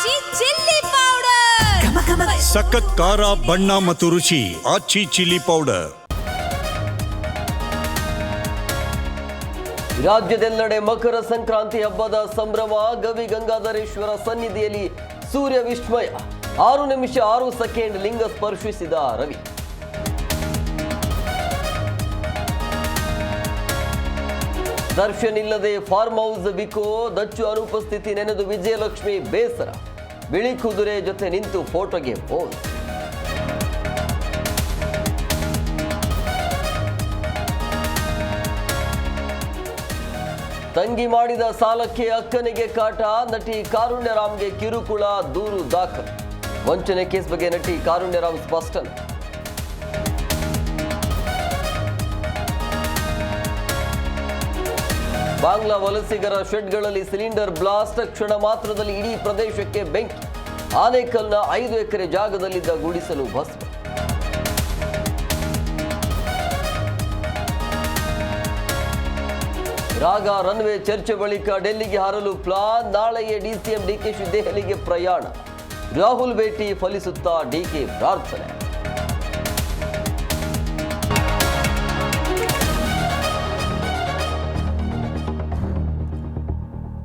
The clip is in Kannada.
ಆಚಿ ಚಿಲ್ಲಿ ಪೌಡರ್ ಸಖತ್ ಖಾರ ಬಣ್ಣ ಮತ್ತು ರುಚಿ ಆಚಿ ಚಿಲ್ಲಿ ಪೌಡರ್ ರಾಜ್ಯದೆಲ್ಲೆಡೆ ಮಕರ ಸಂಕ್ರಾಂತಿ ಹಬ್ಬದ ಸಂಭ್ರಮ ಗವಿ ಗಂಗಾಧರೇಶ್ವರ ಸನ್ನಿಧಿಯಲ್ಲಿ ಸೂರ್ಯ ವಿಸ್ಮಯ. ಆರು ನಿಮಿಷ ಆರು ಸೆಕೆಂಡ್ ಲಿಂಗ ಸ್ಪರ್ಶಿಸಿದ ರವಿ. ದರ್ಶನ್ ಫಾರ್ಮ್ ಹೌಸ್ ಬಿಕೋ, ದಚ್ಚು ಅನುಪಸ್ಥಿತಿ ನೆನೆದು ವಿಜಯಲಕ್ಷ್ಮಿ ಬೇಸರ. ಬಿಳಿ ಕುದುರೆ ಜೊತೆ ನಿಂತು ಫೋಟೋಗೆ ಪೋಸ್ ತಂಗಿ ಮಾಡಿದ ಸಾಲಕ್ಕೆ ಅಕ್ಕನಿಗೆ ಕಾಟ, ನಟಿ ಕಾರುಣ್ಯರಾಮ್ಗೆ ಕಿರುಕುಳ, ದೂರು ದಾಖಲು. ವಂಚನೆ ಕೇಸ್ ಬಗ್ಗೆ ನಟಿ ಕಾರುಣ್ಯರಾಮ್ ಸ್ಪಷ್ಟನೆ. ಬಾಂಗ್ಲಾ ವಲಸಿಗರ ಶೆಡ್ಗಳಲ್ಲಿ ಸಿಲಿಂಡರ್ ಬ್ಲಾಸ್ಟ್. ಕ್ಷಣ ಮಾತ್ರದಲ್ಲಿ ಇಡೀ ಪ್ರದೇಶಕ್ಕೆ ಬೆಂಕಿ. ಆನೇಕಲ್ನ ಐದು ಎಕರೆ ಜಾಗದಲ್ಲಿದ್ದ ಗುಡಿಸಲು ಭಸ್ಮ. ರಾಗ ರನ್ವೇ ಚರ್ಚೆ ಬಳಿಕ ಡೆಲ್ಲಿಗೆ ಹಾರಲು ಪ್ಲಾನ್. ನಾಳೆಯೇ ಡಿಸಿಎಂ ಡಿಕೆಶಿ ದೆಹಲಿಗೆ ಪ್ರಯಾಣ. ರಾಹುಲ್ ಭೇಟಿ ಫಲಿಸುತ್ತಾ ಡಿಕೆ ಪ್ರಾರ್ಥನೆ.